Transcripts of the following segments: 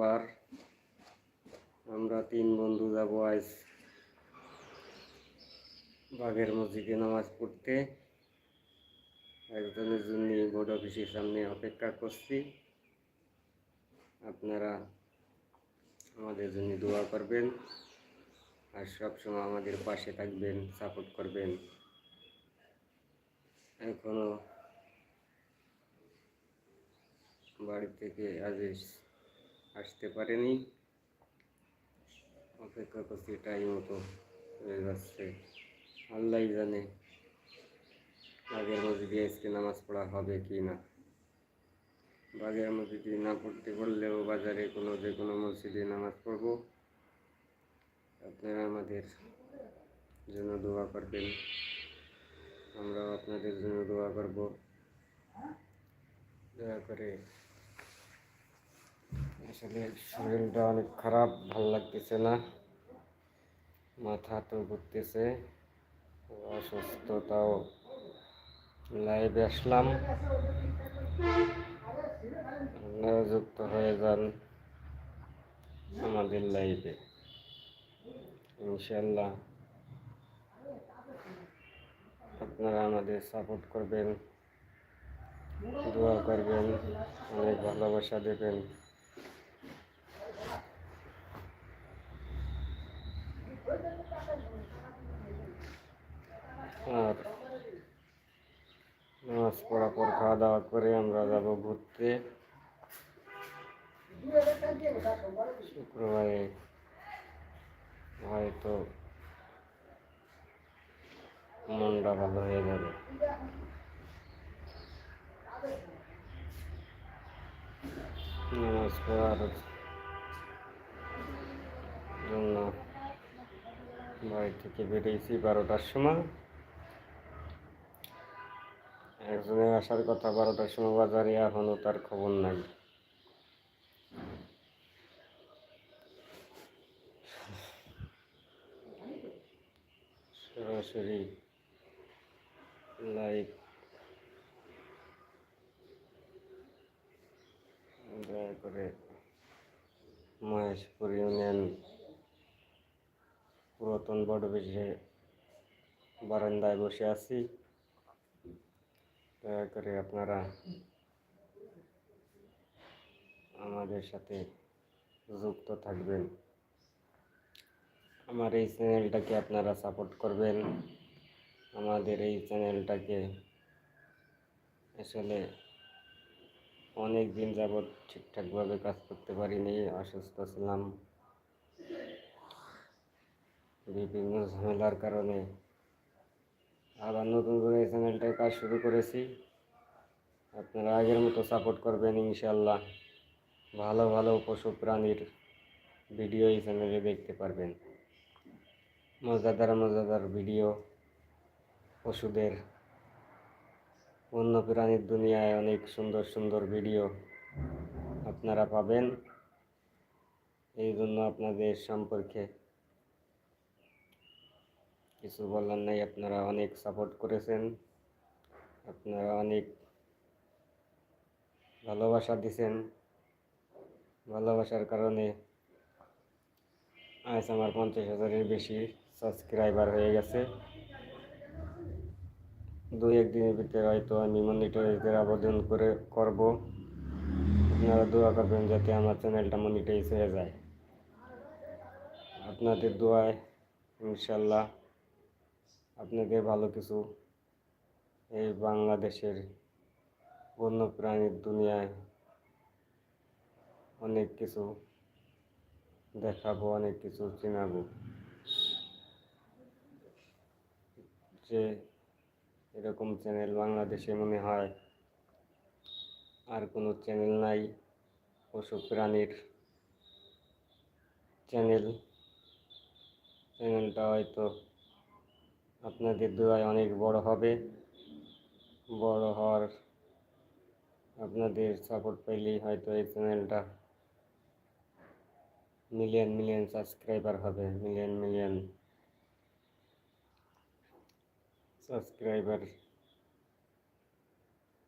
শুক্রবার আমরা তিন বন্ধু যাব আজ বাঘের মসজিদে নামাজ পড়তে। একজনের জন্য বোর্ড অফিসের সামনে অপেক্ষা করছি। আপনারা আমাদের জন্য দোয়া করবেন আর সবসময় আমাদের পাশে থাকবেন, সাপোর্ট করবেন। এখনও বাড়ি থেকে আজ আসতে পারেনি। অপেক্ষা করছি টাইম মতো হয়ে যাচ্ছে। আল্লাহ জানে বাগের মসজিদে আজকে নামাজ পড়া হবে কি না। বাগের মসজিদে না পড়তে পারলেও বাজারে কোনো যে কোনো মসজিদে নামাজ পড়ব। আপনারা আমাদের জন্য দোয়া করবেন। আমরাও আপনাদের জন্য দোয়া করব। দয়া করে আসলে শরীরটা অনেক খারাপ, ভালো লাগতেছে না। মাথা তো ঘুরতেছে, অসুস্থতাও লাইভে আসলাম। আপনারা যুক্ত হয়ে যান আমাদের লাইভে। ইনশাল্লাহ আপনারা আমাদের সাপোর্ট করবেন, দোয়া করবেন, অনেক ভালোবাসা দেবেন আর পড়ার পর খাওয়া দাওয়া করে আমরা যাব ঘুরতে। শুক্রবারে হয়তো মনটা ভালো হয়ে যাবে। নামাজ পড়ার জন্য বাড়ি থেকে বেরিয়েছি বারোটার সময়। একজনের আসার কথা বারোটার সময় বাজারে এখনও তার খবর নাই। সরাসরি লাইভ দয়া করে মহেশপুর ইউনিয়ন পুরাতন বড় বেশে বারান্দায় বসে আছি। দয়া করে আপনারা আমাদের সাথে যুক্ত থাকবেন। আমার এই চ্যানেলটাকে আপনারা সাপোর্ট করবেন। আমাদের এই চ্যানেলটাকে আসলে অনেক দিন যাবৎ ঠিকঠাকভাবে কাজ করতে পারিনি, অসুস্থ ছিলাম। বিভিন্ন ঝামেলার কারণে আবার নতুন করে এই চ্যানেলটায় কাজ শুরু করেছি। আপনারা আগের মতো সাপোর্ট করবেন ইনশাল্লাহ ভালো ভালো পশু প্রাণীর ভিডিও এই চ্যানেলে দেখতে পারবেন। মজাদার মজাদার ভিডিও পশুদের অন্য প্রাণীর দুনিয়ায় অনেক সুন্দর সুন্দর ভিডিও আপনারা পাবেন। এই জন্য আপনাদের সম্পর্কে কিছু বলার নাই, আপনারা অনেক সাপোর্ট করেছেন। আপনারা অনেক ভালোবাসা দিছেন। ভালোবাসার কারণে আজ আমার পঞ্চাশ হাজারের বেশি সাবস্ক্রাইবার হয়ে গেছে। দুই একদিনের ভিতরে হয়তো আমি মনিটরাইজের আবেদন করে করব। আপনারা দোয়া করবেন যাতে আমার চ্যানেলটা মনিটাইজ হয়ে যায়। আপনাদের দোয়ায় ইনশাল্লাহ আপনাদের ভালো কিছু এই বাংলাদেশের বন্য প্রাণীর দুনিয়ায় অনেক কিছু দেখাবো, অনেক কিছু চেনাবো। যে এরকম চ্যানেল বাংলাদেশে মনে হয় আর কোনো চ্যানেল নাই পশু প্রাণীর চ্যানেল। চ্যানেলটা হয়তো আপনাদের দোয়ায় অনেক বড় হবে। বড় হওয়ার আপনাদের সাপোর্ট পেলেই হয়তো এই চ্যানেলটা মিলিয়ন মিলিয়ন সাবস্ক্রাইবার হবে। মিলিয়ন মিলিয়ন সাবস্ক্রাইবার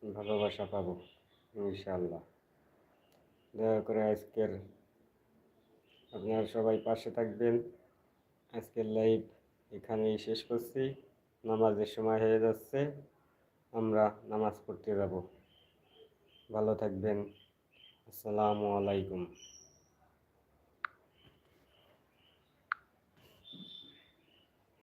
ভালোবাসা পাবো ইনশাল্লাহ দয়া করে আজকের আপনারা সবাই পাশে থাকবেন। আজকের লাইভ এখানেই শেষ করছি। নামাজের সময় হয়ে যাচ্ছে। আমরা নামাজ পড়তে যাব। ভালো থাকবেন। আসসালামু আলাইকুম।